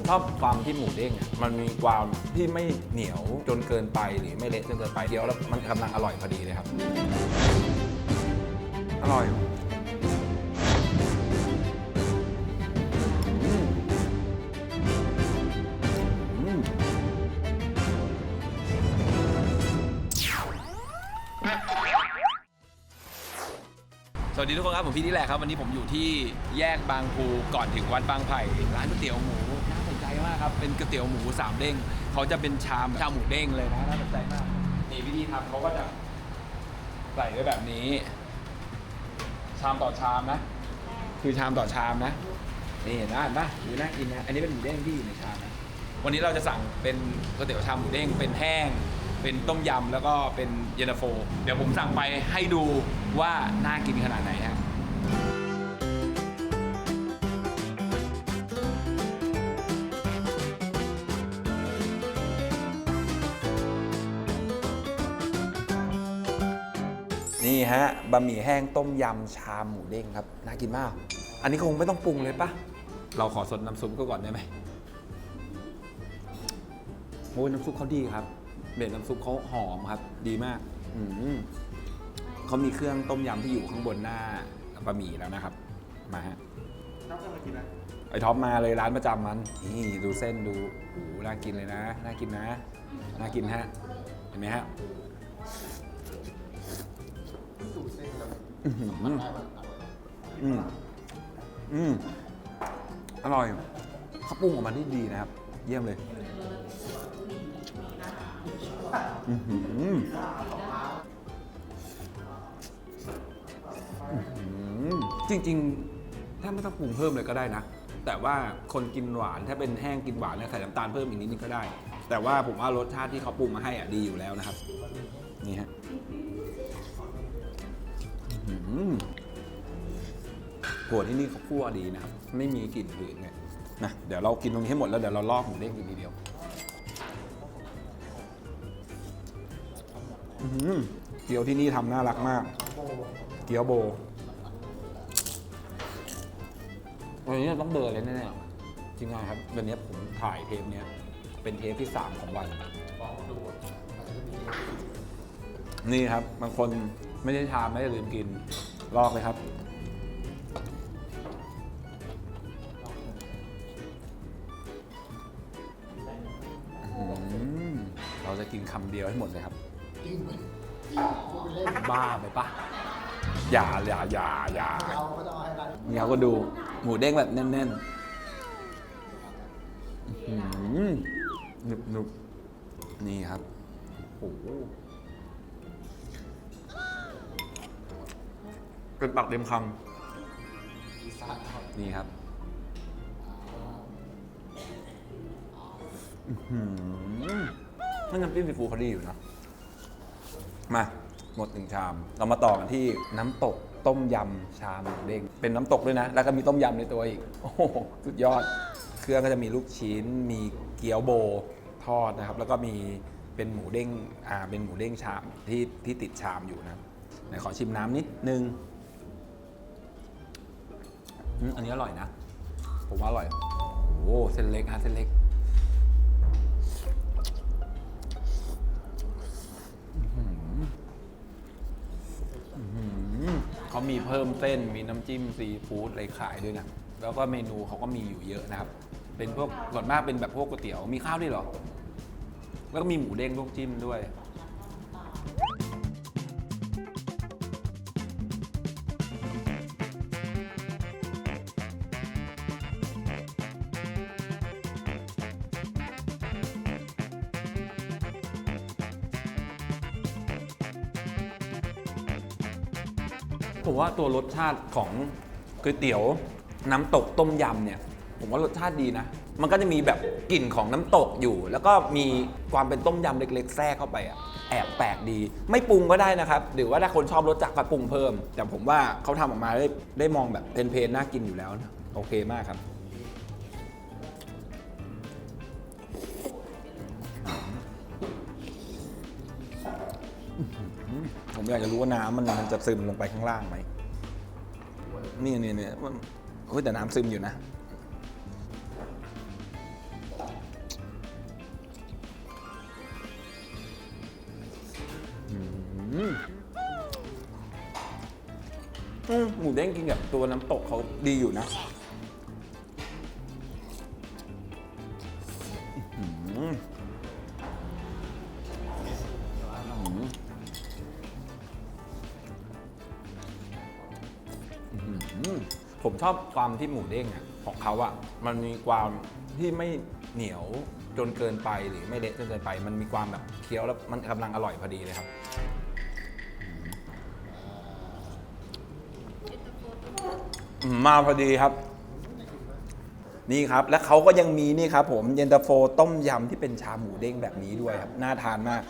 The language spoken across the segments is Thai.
ผมชอบความที่หมูเด้งอะมันมีความที่ไม่เหนียวจนเกินไปหรือไม่เละจนเกินไปเคี้ยวแล้วมันกำลังอร่อยพอดีเลยครับ อร่อยอืมอืมสวัสดีทุกคนครับ ผมพี่นี่แหละครับ วันนี้ผมอยู่ที่แยกบางพูก่อนถึงวัดบางไผ่ร้านก๋วยเตี๋ยวหมูน่าสนใจ มากครับ เป็นก๋วยเตี๋ยวหมูสามเด้งเขาจะเป็นชามชามหมูเด้งเลยนะน่าสนใจมากนี่วิธีทำเขาก็จะใส่ไว้แบบนี้ ชามต่อชามนะ คือชามต่อชามนะ นี่นไหมเห็นปะดูน่ากินนะ อันนี้เป็นหมูเด้งที่อยู่ในชามนะวันนี้เราจะสั่งเป็นก๋วยเตี๋ยวชามหมูเด้งเป็นแห้ง เป็นต้มยำแล้วก็เป็นเย็นตาโฟ เดี๋ยวผมสั่งไปให้ดูว่าน่ากินขนาดไหนฮะ ฮะบะหมี่แห้งต้มยำชามหมูเด้งครับน่ากินมาก อันนี้คงไม่ต้องปรุงเลยปะเราขอสดน้ำซุปก็ก่อนได้ไหมโอ้ยน้ำซุปเขาดีครับเบสน้ำซุปเขาหอมครับ ดีมากอืมเขามีเครื่องต้มยำที่อยู่ข้างบนหน้าบะหมี่แล้วนะครับ มาฮะน้ำจะมากินอะไรไอท็อปมาเลยร้านประจำมันนี่ดูเส้นดูโอ้โหน่ากินเลยนะน่ากินนะน่ากินฮะเห็นไหมฮะ อื้อหืออร่อยอืมอืมอร่อยเขาปรุงออกมาได้ดีนะครับ เยี่ยมเลย อื้อหืออื้อหือจริงๆ ถ้าไม่ต้องปรุงเพิ่มเลยก็ได้นะ แต่ว่าคนกินหวานถ้าเป็นแห้งกินหวานเนี่ยใส่น้ำตาลเพิ่มอีกนิดนึงก็ได้ แต่ว่าผมว่ารสชาติที่เขาปรุงมาให้อะดีอยู่แล้วนะครับ นี่ฮะ หือหัวที่นี่เขาคั่วดีนะครับ ไม่มีกลิ่นหืนเนี่ยนะเดี๋ยวเรากินตรงนี้ให้หมดแล้วเดี๋ยวเราลอกหมูเด้งกินทีเดียวอื้อหือเกี๊ยวที่นี่ทำน่ารักมาก เกี๊ยวโบวันนี้ต้องเดินเลยแน่ๆจริงๆครับวันนี้ผมถ่ายเทปเนี้ยเป็นเทปที่3ของวัน นี่ครับบางคน ไม่ได้ทานไม่ได้ลืมกิน ลอกเลยครับ เราจะกินคำเดียวให้หมดเลยครับจริงไหมป้าไปปะอย่าอย่าอย่าอย่าเราก็ด้นี่เขาก็ดู หมูเด้งแบบแน่นๆอื้อหือหนุบหนุบนี่ครับ โอ้ เป็นปักเต็มคอีสานครับำนี่ครับอื้อหือมันน้ำจิ้มซีฟู้ดเขาดีอยู่นะมาหมดหนึ่งชาม เรามาต่อกันที่น้ำตกต้มยำชามหมูเด้งเป็นน้ำตกด้วยนะ แล้วก็มีต้มยำในตัวอีก โอ้โหสุดยอด เครื่องก็จะมีลูกชิ้น มีเกี๊ยวโบทอดนะครับ แล้วก็มีเป็นหมูเด้ง อ่า เป็นหมูเด้งชามที่ที่ติดชามอยู่นะครับไหนขอชิมน้ำนิดนึง อืมอันนี้อร่อยนะ ผมว่าอร่อย โอ้โหเส้นเล็กฮะเส้นเล็ก อืมเขามีเพิ่มเส้น มีน้ำจิ้มซีฟู้ดอะไรขายด้วยนะ แล้วก็เมนูเขาก็มีอยู่เยอะนะครับ เป็นพวกส่วนมากเป็นแบบพวกก๋วยเตี๋ยว มีข้าวด้วยเหรอ แล้วก็มีหมูเด้งลวกจิ้มด้วย ผมว่าตัวรสชาติของก๋วยเตี๋ยว น้ำตกต้มยำเนี่ย ผมว่ารสชาติดีนะ มันก็จะมีแบบกลิ่นของน้ำตกอยู่ แล้วก็มีความเป็นต้มยำเล็ก ๆ แทรกเข้าไปอะแอบแปลกดี ไม่ปรุงก็ได้นะครับ หรือว่าถ้าคนชอบรสจัดก็ปรุงเพิ่ม แต่ผมว่าเขาทำออกมาได้ได้มองแบบเพลนๆน่ากินอยู่แล้วนะโอเคมากครับ ผมอยากจะรู้ว่าน้ำมันมันจะซึมลงไปข้างล่างไหมนี่นี่นี่มันเฮ้ยแต่น้ำซึมอยู่นะ หมูเด้งกินกับตัวน้ำตกเขาดีอยู่นะ ผมชอบความที่หมูเด้งอะของเขาอะมันมีความที่ไม่เหนียวจนเกินไปหรือไม่เละจนเกินไป มันมีความแบบเคี้ยวแล้วมันกำลังอร่อยพอดีเลยครับ มาพอดีครับ นี่ครับ แล้วเขาก็ยังมีนี่ครับผมเย็นตาโฟต้มยำที่เป็นชาหมูเด้งแบบนี้ด้วยครับ น่าทานมาก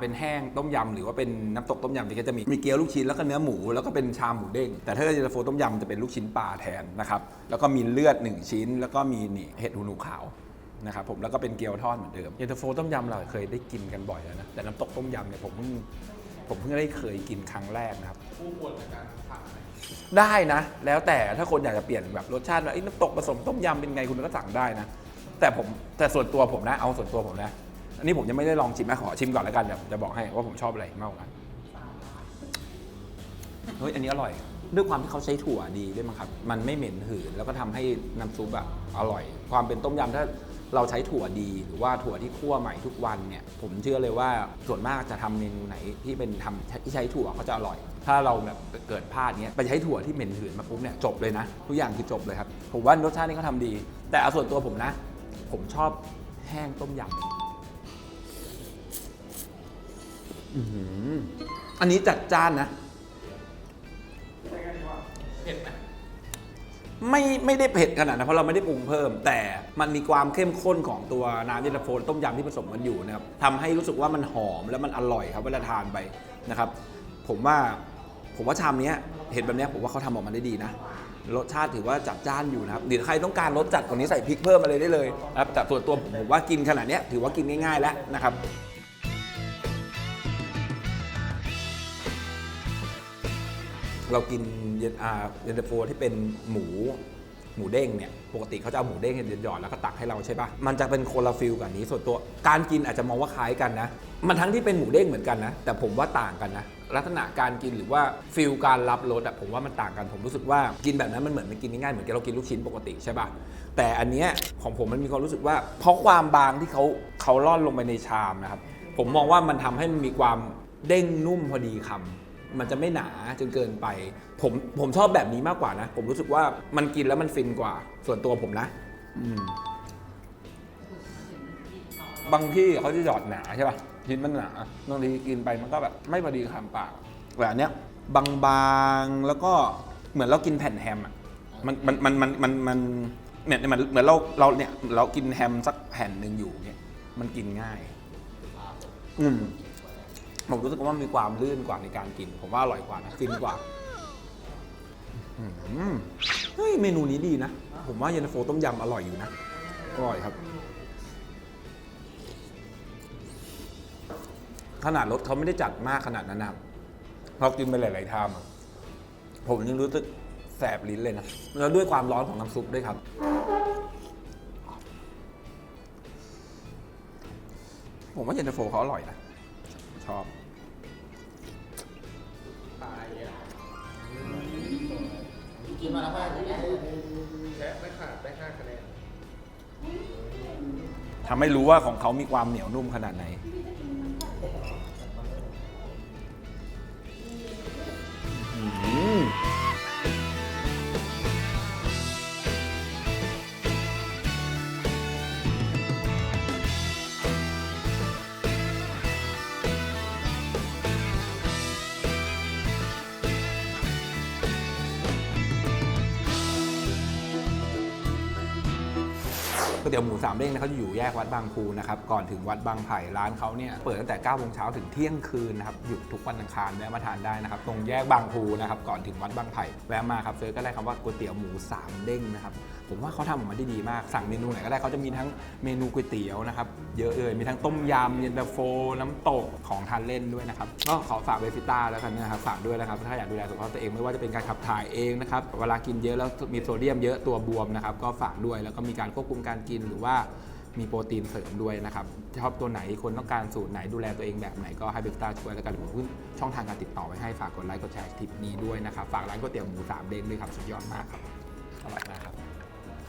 เป็นแห้งต้มยำหรือว่าเป็นน้ำตกต้มยำที่ก็จะมีมีเกี๊ยวลูกชิ้นแล้วก็เนื้อหมูแล้วก็เป็นชาหมูเด้งแต่ถ้าเย็นตาโฟต้มยำจะเป็นลูกชิ้นปลาแทนนะครับแล้วก็มีเลือดหนึ่งชิ้น แล้วก็มีนี่เห็ดหูหนูขาวนะครับผมแล้วก็เป็นเกี๊ยวทอดเหมือนเดิมเย็นตาโฟต้มยำเราเคยได้กินกันบ่อยแล้วนะแต่น้ำตกต้มยำเนี่ยผมเพิ่งผมเพิ่งได้เคยกินครั้งแรกนะครับได้นะ แล้วแต่ถ้าคนอยากจะเปลี่ยนแบบรสชาติว่าเอ้ยน้ำตกผสมต้มยำเป็นไงคุณก็สั่งได้นะ แต่ผมแต่ส่วนตัวผมนะเอาส่วนตัวผมนะ อันนี้ผมยังไม่ได้ลองชิมนะขอชิมก่อนแล้วกันเดี๋ยวผมจะบอกให้ว่าผมชอบอะไรมากกว่ากันเฮ้ยอันนี้อร่อย ด้วยความที่เขาใช้ถั่วดีด้วยมั้งครับ มันไม่เหม็นหืนแล้วก็ทำให้น้ำซุปอะอร่อย ความเป็นต้มยำถ้าเราใช้ถั่วดีหรือว่าถั่วที่คั่วใหม่ทุกวันเนี่ย ผมเชื่อเลยว่าส่วนมากจะทำเมนูไหนที่เป็นทำที่ใช้ถั่วก็จะอร่อย ถ้าเราแบบเกิดพลาดเนี้ยไปใช้ถั่วที่เหม็นหืนมาปุ๊บเนี่ยจบเลยนะ ทุกอย่างคือจบเลยครับผมว่ารสชาตินี้เขาทำดี แต่เอาส่วนตัวผมนะ ผมชอบแห้งต้มยำ อื้อหืออันนี้จัดจ้านนะไม่ไม่ได้เผ็ดขนาดนั้นเพราะเราไม่ได้ปรุงเพิ่ม แต่มันมีความเข้มข้นของตัวน้ำเย็นตาโฟต้มยำที่ผสมกันอยู่นะครับทำให้รู้สึกว่ามันหอมและมันอร่อยครับเวลาทานไปนะครับ ผมว่าผมว่าชามเนี้ยเห็นแบบเนี้ยผมว่าเขาทำออกมาได้ดีนะรสชาติถือว่าจัดจ้านอยู่นะครับเดี๋ยวใครต้องการรสจัดกว่านี้ใส่พริกเพิ่มมาเลยได้เลยนะครับแต่ส่วนตัวผมผมว่ากินขนาดเนี้ยถือว่ากินง่ายๆแล้วนะครับ เรากินเย็นอ่าเย็นตาโฟที่เป็นหมูหมูเด้งเนี่ยปกติเขาจะเอาหมูเด้งเนี่ยหยอดแล้วก็ตักให้เราใช่ปะมันจะเป็นคนละฟิลกับอันนี้ส่วนตัวการกินอาจจะมองว่าคล้ายกันนะ มันทั้งที่เป็นหมูเด้งเหมือนกันนะ แต่ผมว่าต่างกันนะ ลักษณะการกินหรือว่าฟิลการรับรสอะผมว่ามันต่างกันผมรู้สึกว่ากินแบบนั้นมันเหมือนมันกินง่ายๆเหมือนกับเรากินลูกชิ้นปกติใช่ปะแต่อันเนี้ยของผมมันมีความรู้สึกว่า เพราะความบางที่เขาเขาล่อนลงไปในชามนะครับผมมองว่ามันทำให้มันมีความเด้งนุ่มพอดีคำ มันจะไม่หนาจนเกินไป ผมผมชอบแบบนี้มากกว่านะ ผมรู้สึกว่ามันกินแล้วมันฟินกว่า ส่วนตัวผมนะ อืม บางที่เขาจะหยอดหนาใช่ป่ะชิ้นมันหนาบางทีกินไปมันก็แบบไม่พอดีคำปากแต่อันเนี้ยบางๆแล้วก็เหมือนเรากินแผ่นแฮมอะมันมันมันมันมันมันเนี่ยมันเหมือนเราเราเนี่ยเรากินแฮมสักแผ่นหนึ่งอยู่เนี่ยมันกินง่าย อืม ผมรู้สึกว่ามันมีความลื่นกว่าในการกิน ผมว่าอร่อยกว่านะฟินกว่าอืมเฮ้ยเมนูนี้ดีนะ ผมว่าเย็นตาโฟต้มยำอร่อยอยู่นะ อร่อยครับ ขนาดรสเขาไม่ได้จัดมากขนาดนั้นนะครับพอกินไปหลาย ๆทามผมยังรู้สึกแสบลิ้นเลยนะ แล้วด้วยความร้อนของน้ำซุปด้วยครับ ผมว่าเย็นตาโฟเขาอร่อยนะ ชอบกินมาแล้วป่ะแชะไม่ขาดได้5คะแนนทำให้รู้ว่าของเขามีความเหนียวนุ่มขนาดไหน ก๋วยเตี๋ยวหมูสามเด้งนะเขาจะอยู่แยกวัดบางพูนะครับก่อนถึงวัดบางไผ่ร้านเขาเนี่ยเปิดตั้งแต่9โมงเช้าถึงเที่ยงคืนนะครับหยุดทุกวันอังคารแวะมาทานได้นะครับตรงแยกบางพูนะครับก่อนถึงวัดบางไผ่แวะมาครับเซิร์ชก็ได้คำว่าก๋วยเตี๋ยวหมูสามเด้งนะครับผมว่าเขาทำออกมาได้ดีมาก สั่งเมนูไหนก็ได้เขาจะมีทั้งเมนูก๋วยเตี๋ยวนะครับ เยอะเลย มีทั้งต้มยำเย็นตาโฟ น้ำตกของทานเล่นด้วยนะครับ ก็ขอฝากเวฟิต้าแล้วกันนะครับ ฝากด้วยนะครับ ถ้าอยากดูแลสุขภาพตัวเองไม่ว่าจะเป็นการขับถ่ายเองนะครับ เวลากินเยอะแล้วมีโซเดียมเยอะตัวบวมนะครับ ก็ฝากด้วย แล้วก็มีการควบคุมการกินหรือว่ามีโปรตีนเสริมด้วยนะครับชอบตัวไหนคนต้องการสูตรไหนดูแลตัวเองแบบไหนก็ให้เบกต้าช่วยแล้วกันผมขึ้นช่องทางการติดต่อไว้ให้ฝากกดไลค์กดแชร์คลิปนี้ด้วยนะครับ ฝากร้านก๋วยเตี๋ยวหมูสามเด้งด้วยครับ สุดยอดมากครับ อร่อยมากครับ